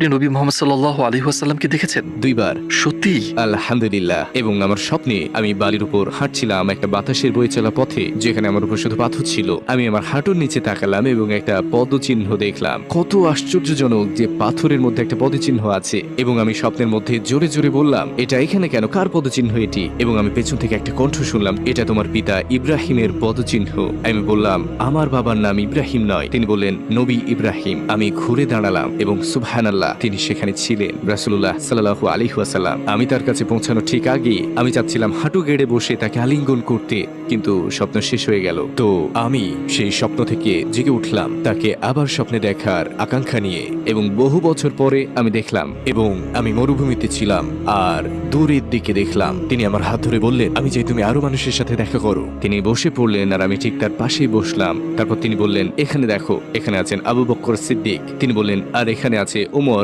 নবী মোহাম্মদ সাল্লাহ আলী আসাল্লামকে দেখেছেন? দুইবার। সত্যি? আলহামদুলিল্লাহ। এবং আমার স্বপ্নে আমি বালির উপর হাঁটছিলাম একটা বাতাসের বয়ে চলা পথে, যেখানে আমার উপর শুধু পাথর ছিল। আমি আমার হাঁটুর নিচে তাকালাম এবং একটা পদচিহ্ন দেখলাম। কত আশ্চর্যজনক যে পাথরের মধ্যে একটা পদচিহ্ন আছে, এবং আমি স্বপ্নের মধ্যে জোরে জোরে বললাম, এটা এখানে কেন? কার পদচিহ্ন এটি? এবং আমি পেছন থেকে একটা কণ্ঠ শুনলাম, এটা তোমার পিতা ইব্রাহিমের পদচিহ্ন। আমি বললাম, আমার বাবার নাম ইব্রাহিম নয়। তিনি বললেন, নবী ইব্রাহিম। আমি ঘুরে দাঁড়ালাম এবং সুবহানাল্লাহ, তিনি সেখানে ছিলেন। রাসূলুল্লাহ সাল্লাল্লাহু আলাইহি ওয়াসাল্লাম। আমি তার কাছে পৌঁছানো ঠিক আগে আমি চাচ্ছিলাম হাঁটু গেড়ে বসে তাকে আলিঙ্গন করতে, কিন্তু স্বপ্ন শেষ হয়ে গেল। তো আমি সেই স্বপ্ন থেকে জেগে উঠলাম, তাকে আবার স্বপ্নে দেখার আকাঙ্ক্ষা নিয়ে এবং বহু বছর পরে আমি দেখলাম এবং আমি মরুভূমিতে ছিলাম আর দূরের দিকে দেখলাম। তিনি আমার হাত ধরে বললেন, আমি চাই তুমি আরও মানুষের সাথে দেখা করো। তিনি বসে পড়লেন আর আমি ঠিক তার পাশেই বসলাম। তারপর তিনি বললেন, এখানে দেখো, এখানে আছেন আবু বক্কর সিদ্দিক। তিনি বললেন, আর এখানে আছে উমর